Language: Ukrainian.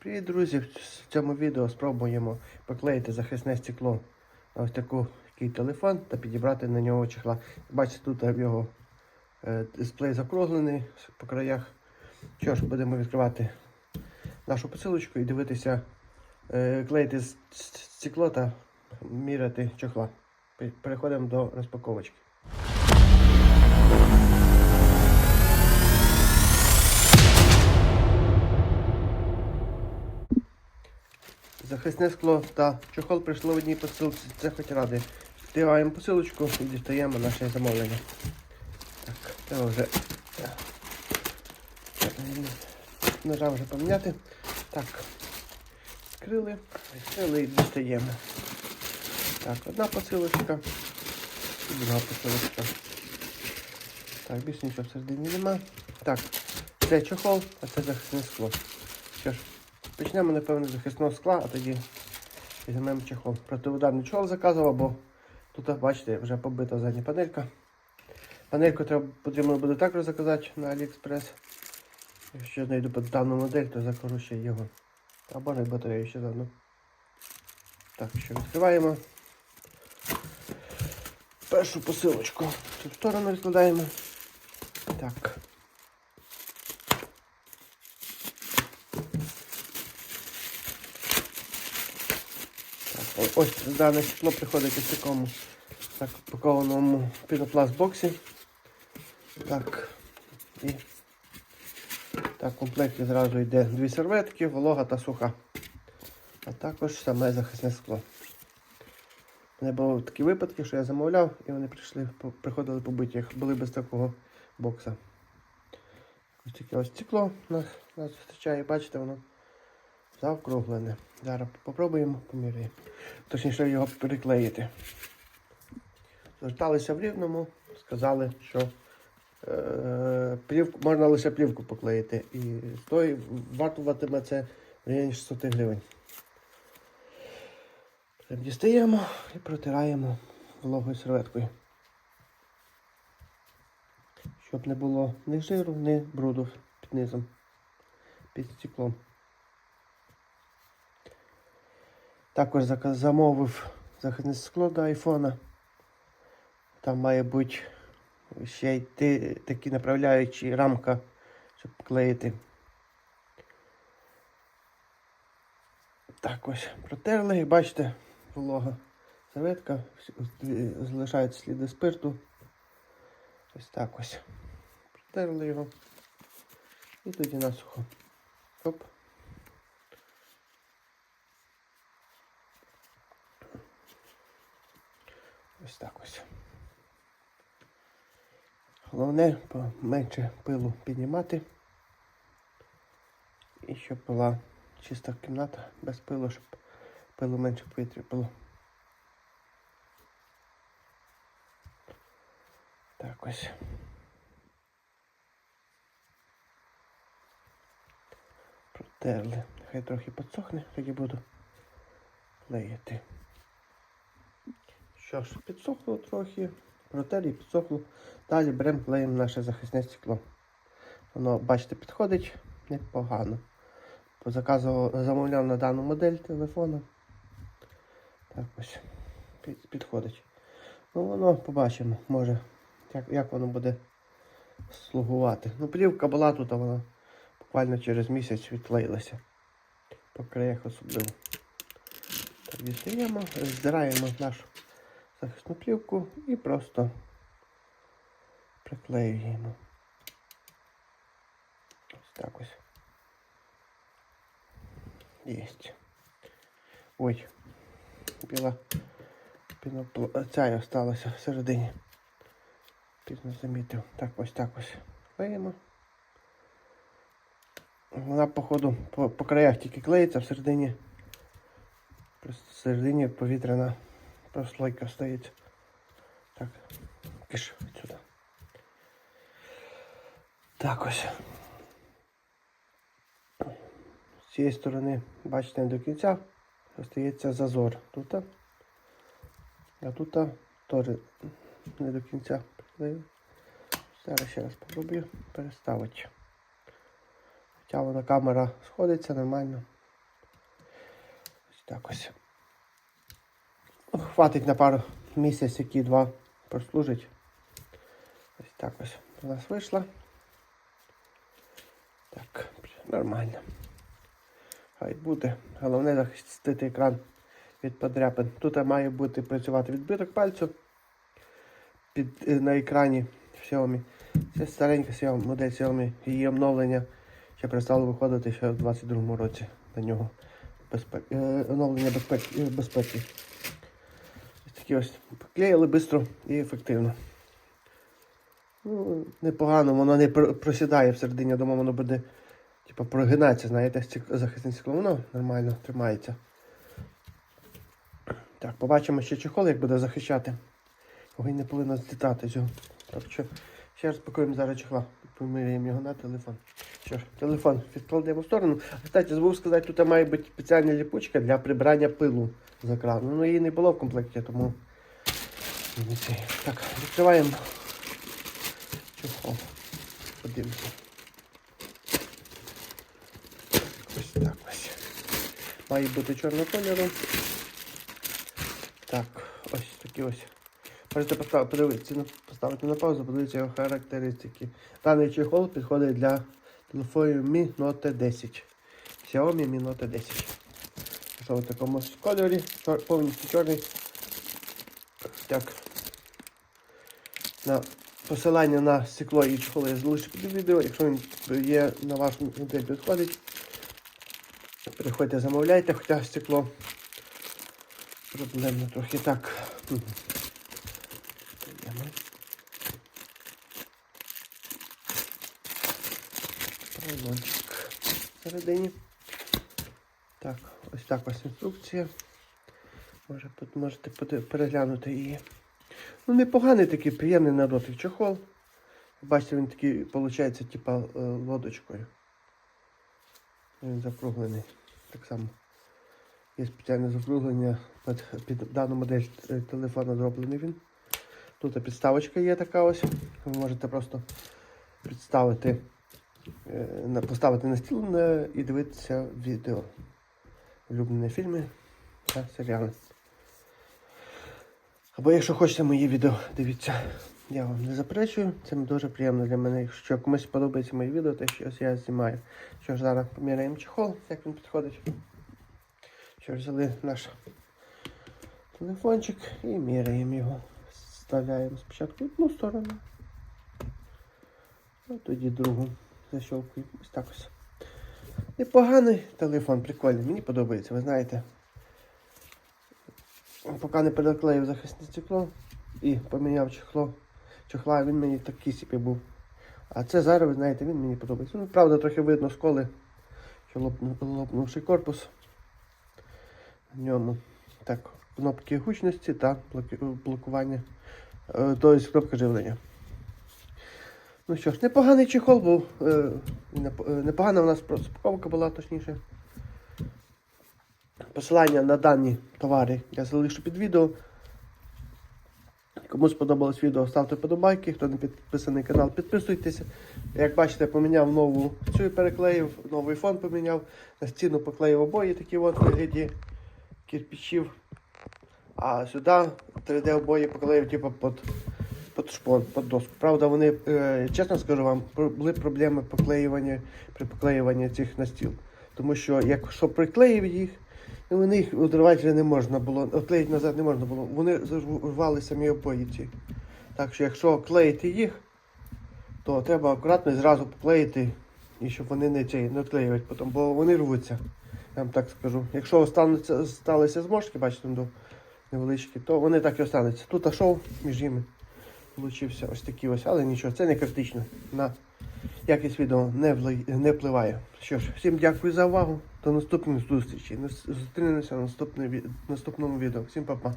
Привіт, друзі! В цьому відео спробуємо поклеїти захисне стекло на ось такий телефон та підібрати на нього чехла. Бачите, тут його е, дисплей закруглений по краях. Що ж, будемо відкривати нашу посилочку і дивитися, е, клеїти стекло та міряти чохла. Пе- Переходимо до розпаковочки. Захисне скло та чохол прийшло в одній посилці. Це хоч ради. Відкриваємо посилочку і дістаємо наше замовлення. Так, це вже ножа вже поміняти. Так. Відкрили, відкрили і дістаємо. Так, одна посилочка і друга посилочка. Так, більше нічого всередині нема. Так, це чохол, а це захисне скло. Що ж, Почнемо, напевно, з захисного скла, а тоді візьмемо чехол. Протиударний чохол заказував, бо тут, бачите, вже побита задня панелька. Панельку треба, потрібно буде також заказати на AliExpress. Якщо знайду дану модель, то закажу ще його. Або на батарею ще заодно. Так, що відкриваємо. Першу посилочку. Тут сторону відкладаємо. Так. Ось дане стекло приходить в такому так, упакованому пінопласт боксі. Так. І так, в комплекті зразу йде дві серветки, волога та суха. А також саме захисне скло. У мене були такі випадки, що я замовляв, і вони прийшли, приходили побиті, як були без такого бокса. Ось таке ось стекло нас, нас зустрічає, бачите, воно Заокруглене. Зараз попробуємо поміряємо. Точніше його приклеїти. Зверталися в рівному, сказали, що е, плівку, можна лише плівку поклеїти. І той вартуватиме це в районі 600 гривень. Дістаємо і протираємо вологою серветкою. Щоб не було ні жиру, ні бруду під низом, під стеклом. Також замовив захисне скло до айфона. Там має бути ще йти такі направляючі рамка, щоб клеїти. Так ось протерли і бачите, волога серветка, всі- залишають сліди спирту. Ось так ось. Протерли його. І тоді насухо. Оп. Ось так ось. Головне менше пилу піднімати. І щоб була чиста кімната без пилу, щоб пилу менше в повітрі було. Так ось. Протерли. Хай трохи підсохне, тоді буду клеїти. Що ж, підсохло трохи, протерли, підсохло. Далі беремо клеїмо наше захисне стекло. Воно, бачите, підходить непогано. Позаказував, замовляв на дану модель телефону. Так ось під, підходить. Ну воно побачимо, може, як, як воно буде слугувати. Ну, плівка була тут, а вона буквально через місяць відклеїлася. По краях особливо. Так, дістаємо, здираємо нашу захисну плівку і просто приклеюємо. Ось так ось. Єсть. Ой, біла пінопла... ця осталася всередині. Пізно замітив. Так ось так ось. Клеїмо. Вона, походу, по, по краях тільки клеїться, всередині. Просто всередині повітряна прослойка стоїть. Так, киш сюди. Так ось. З цієї сторони, бачите, до кінця остається зазор тут. А тут теж не до кінця приклею. Зараз ще раз спробую переставити. Хоча вона камера сходиться нормально. Ось Так ось. Хватить на пару місяць, які два прослужить. Ось так ось у нас вийшла. Так, нормально. Хай буде. Головне захистити екран від подряпин. Тут має бути працювати відбиток пальцю під, е, на екрані Xiaomi. Це старенька Xiaomi, модель Xiaomi. Її обновлення ще перестало виходити ще в 22-му році на нього. Безпек... е, оновлення е, безпеки. Такі ось поклеїли швидко і ефективно. Ну, непогано, воно не просідає всередині, я думаю, воно буде типу, прогинатися, знаєте, захисне стекло, воно нормально тримається. Так, побачимо ще чехол, як буде захищати. Й не повинно злітати цього. Так що ще розпакуємо зараз чехла. Поміряємо його на телефон. Ж, телефон відкладемо в сторону. Кстати, забув сказати, тут має бути спеціальна ліпучка для прибирання пилу з екрану. Ну її не було в комплекті, тому. Так, відкриваємо чехол. Подивимося. Ось так ось. Має бути чорного кольору. Так, ось такі ось. Можете поставити, на- поставити на паузу, подивитися його характеристики. Даний чехол підходить для телефонів Mi Note 10. Xiaomi Mi Note 10. Що в такому кольорі, повністю чорний. Так. На посилання на стекло і чехол я залишу під відео. Якщо він є на ваш модель підходить, приходьте замовляйте, хоча стекло проблемно трохи так. Мгм. Всередині. Так, ось так ось інструкція. Може, можете переглянути її. Ну, непоганий такий, приємний на дотик чохол. Бачите, він такий, виходить, типа е, лодочкою. Він закруглений. Так само. Є спеціальне закруглення під, під дану модель е, телефона зроблений він. Тут підставочка є така ось. Ви можете просто представити, на- поставити на стіл е, і дивитися відео. Улюблені фільми та серіали. Або якщо хочете мої відео, дивіться. Я вам не заперечую, це дуже приємно для мене. Якщо комусь подобається мої відео, те що ось я знімаю. Що ж, зараз поміряємо чехол, як він підходить. Що взяли наш телефончик і міряємо його. Вставляємо спочатку одну сторону, а тоді другу. Защелкуємо. Ось так ось. Непоганий телефон, прикольний, мені подобається, ви знаєте. Поки не переклеїв захисне стекло і поміняв чехло. Чехла він мені такий собі був. А це зараз, ви знаєте, він мені подобається. Ну, правда, трохи видно сколи, що лопнув, лопнувший корпус. В ньому так, кнопки гучності та блокування, тобто кнопка живлення. Ну що ж, непоганий чехол був. е, е, Непогана у нас розпаковка була, точніше. Посилання на дані товари я залишу під відео. Кому сподобалось відео, ставте подобайки. Хто не підписаний канал, підписуйтеся. Як бачите, поміняв нову цю переклеїв, новий фон поміняв. На стіну поклеїв обої такі от вигляді кирпичів. А сюди 3D обої поклеїв типу, під, шпон, під доску. Правда, вони, е, чесно скажу вам, були проблеми поклеювання при поклеюванні цих на стіл. Тому що якщо приклеїв їх, ну, вони їх відривати вже не можна було, відклеїти назад не можна було. Вони зрвали самі обої ці. Так що якщо клеїти їх, то треба акуратно і зразу поклеїти, і щоб вони не, цей, не відклеювати потім, бо вони рвуться. Я вам так скажу. Якщо остануться, сталися зморшки, бачите, невеличкі, то вони так і остануться. Тут ашов між ними. Получився ось такий ось, але нічого, це не критично. На якість відео не, не впливає. Що ж, всім дякую за увагу. До наступних зустрічей. Зустрінемося в наступному відео. Всім па-па.